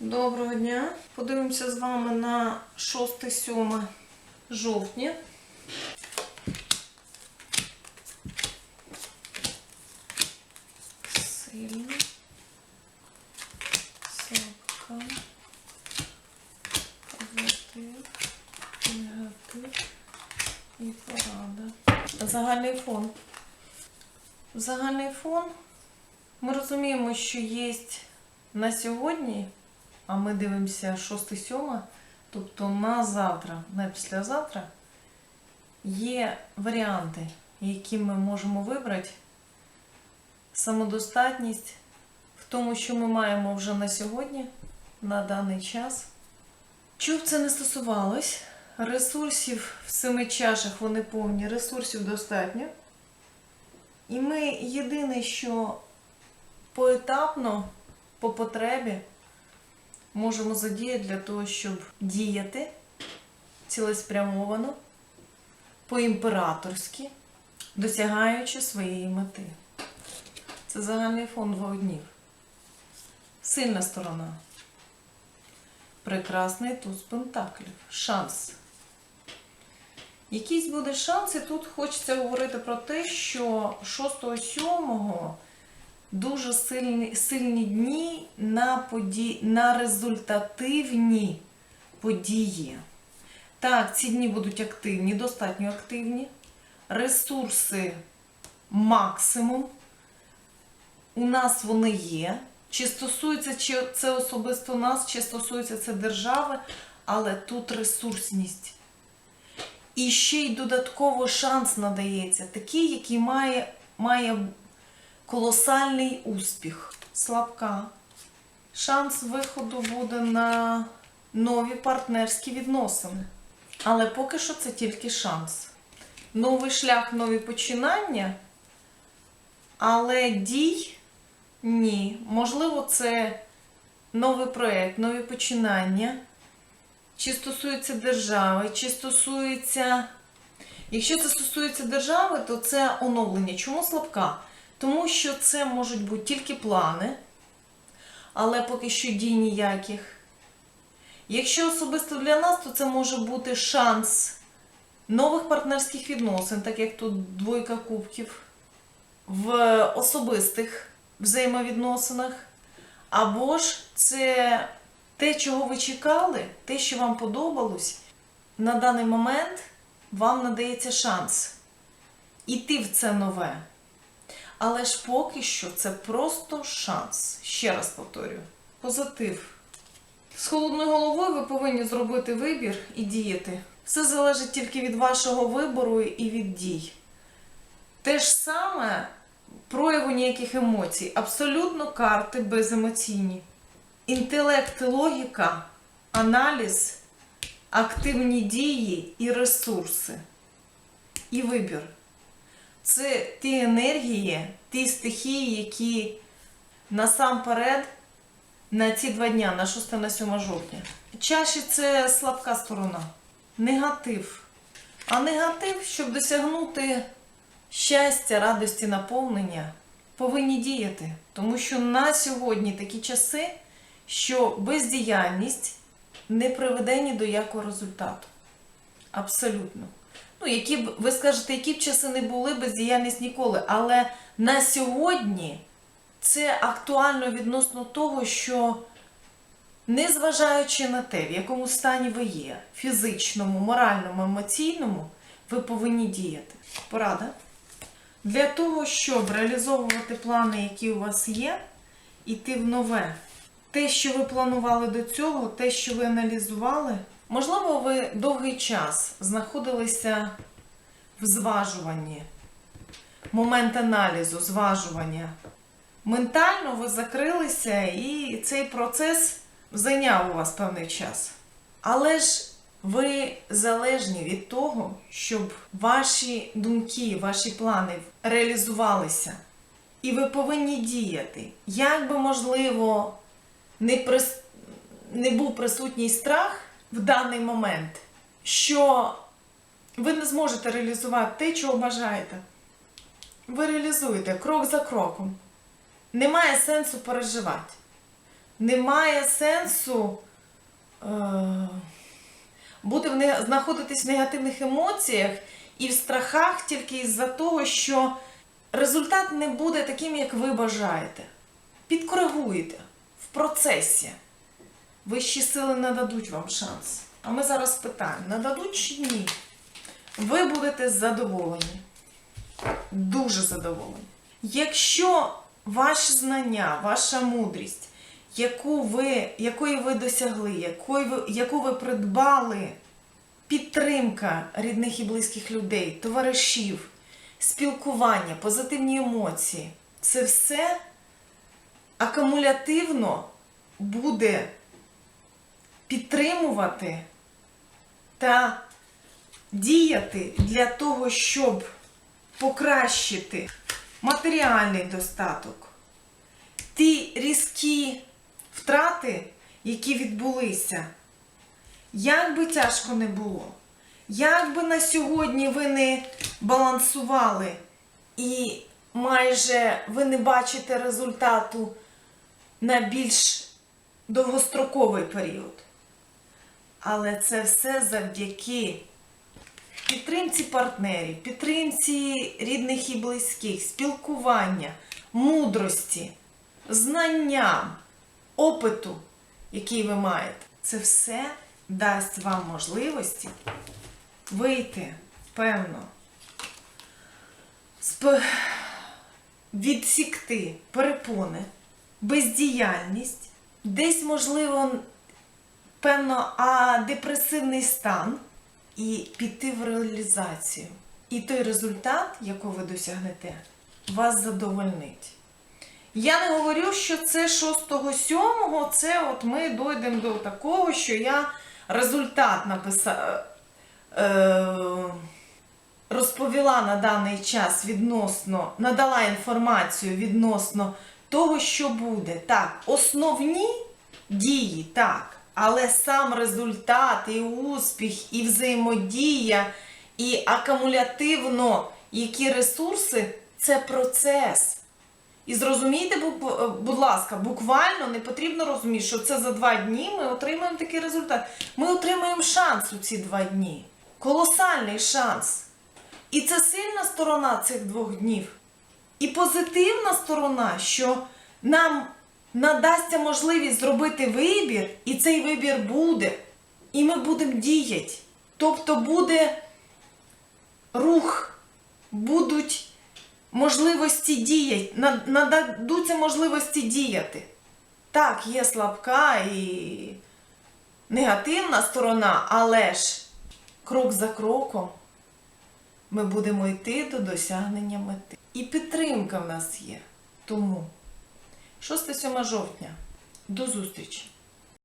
Доброго дня. Подивимося з вами на 6-7 жовтня. Сильно. Слабка. Позитив. Негатив. І порада. Загальний фон. Загальний фон. Ми розуміємо, що є на сьогодні, а ми дивимося 6-7, тобто на завтра, на післязавтра, є варіанти, які ми можемо вибрати. Самодостатність в тому, що ми маємо вже на сьогодні, на даний час. Чого б це не стосувалось, ресурсів в семи чашах вони повні, ресурсів достатньо. І ми єдине, що поетапно, по потребі, можемо задіяти для того, щоб діяти цілеспрямовано, по-імператорськи, досягаючи своєї мети. Це загальний фон двох днів. Сильна сторона. Прекрасний туз пентаклів. Шанс. Якийсь буде шанс, і тут хочеться говорити про те, що 6-7 дуже сильні, сильні дні на, поді... на результативні події. Так, ці дні будуть активні, достатньо активні. Ресурси максимум. У нас вони є. Чи стосується чи це особисто нас, чи стосується це держави, але тут ресурсність. І ще й додатково шанс надається, такий, який має, має колосальний успіх. Слабка. Шанс виходу буде на нові партнерські відносини. Але поки що це тільки шанс. Новий шлях, нові починання. Але дій ні. Можливо, це новий проєкт, нові починання. Чи стосується держави, чи стосується. Якщо це стосується держави, то це оновлення. Чому слабка? Тому що це можуть бути тільки плани, але поки що дій ніяких. Якщо особисто для нас, то це може бути шанс нових партнерських відносин, так як тут двойка кубків, в особистих взаємовідносинах. Або ж це те, чого ви чекали, те, що вам подобалось, на даний момент вам надається шанс іти в це нове. Але ж поки що це просто шанс. Ще раз повторюю. Позитив. З холодною головою ви повинні зробити вибір і діяти. Все залежить тільки від вашого вибору і від дій. Те ж саме прояву ніяких емоцій. Абсолютно карти беземоційні. Інтелект, логіка, аналіз, активні дії і ресурси. І вибір. Це ті енергії, ті стихії, які насамперед на ці два дня, на 6 на 7 жовтня. Чаші це слабка сторона. Негатив. А негатив, щоб досягнути щастя, радості, наповнення, повинні діяти. Тому що на сьогодні такі часи, що бездіяльність не приведе ні до якого результату. Абсолютно. Ну, які б, ви скажете, які б часи не були, бездіяльність ніколи. Але на сьогодні це актуально відносно того, що незважаючи на те, в якому стані ви є, фізичному, моральному, емоційному, ви повинні діяти. Порада. Для того, щоб реалізовувати плани, які у вас є, іти в нове. Те, що ви планували до цього, те, що ви аналізували, можливо, ви довгий час знаходилися в зважуванні, момент аналізу, зважування. Ментально ви закрилися, і цей процес зайняв у вас певний час. Але ж ви залежні від того, щоб ваші думки, ваші плани реалізувалися. І ви повинні діяти. Як би можливо не, прис... не був присутній страх в даний момент, що ви не зможете реалізувати те, чого бажаєте. Ви реалізуєте крок за кроком. Немає сенсу переживати. немає сенсу е, бути в не- знаходитись в негативних емоціях і в страхах тільки із-за того, що результат не буде таким, як ви бажаєте. Підкоригуєте в процесі. Вищі сили нададуть вам шанс. А ми зараз питаємо: нададуть чи ні? Ви будете задоволені. Дуже задоволені. Якщо ваші знання, ваша мудрість, яку ви, якої ви досягли, якої ви, яку ви придбали, підтримка рідних і близьких людей, товаришів, спілкування, позитивні емоції, це все акумулятивно буде підтримувати та діяти для того, щоб покращити матеріальний достаток, ті різкі втрати, які відбулися, як би тяжко не було, як би на сьогодні ви не балансували і майже ви не бачите результату на більш довгостроковий період. Але це все завдяки підтримці партнерів, підтримці рідних і близьких, спілкування, мудрості, знанням, опиту, який ви маєте. Це все дасть вам можливості вийти, певно, відсікти перепони, бездіяльність, десь, можливо, певно, а депресивний стан і піти в реалізацію. І той результат, якого ви досягнете, вас задовольнить. Я не говорю, що це 6-7, це от ми дійдемо до такого, що я результат написала, е, розповіла на даний час відносно, надала інформацію відносно того, що буде. Так, основні дії, так. Але сам результат, і успіх, і взаємодія, і акумулятивно які ресурси це процес. І зрозумійте, будь ласка, буквально не потрібно розуміти, що це за два дні ми отримаємо такий результат. Ми отримаємо шанс у ці два дні. Колосальний шанс. І це сильна сторона цих двох днів. І позитивна сторона, що нам надасться можливість зробити вибір, і цей вибір буде. І ми будемо діяти. Тобто буде рух, будуть можливості діяти, нададуться можливості діяти. Так, є слабка і негативна сторона, але ж крок за кроком ми будемо йти до досягнення мети. І підтримка в нас є. Тому 6-7 жовтня. До зустрічі!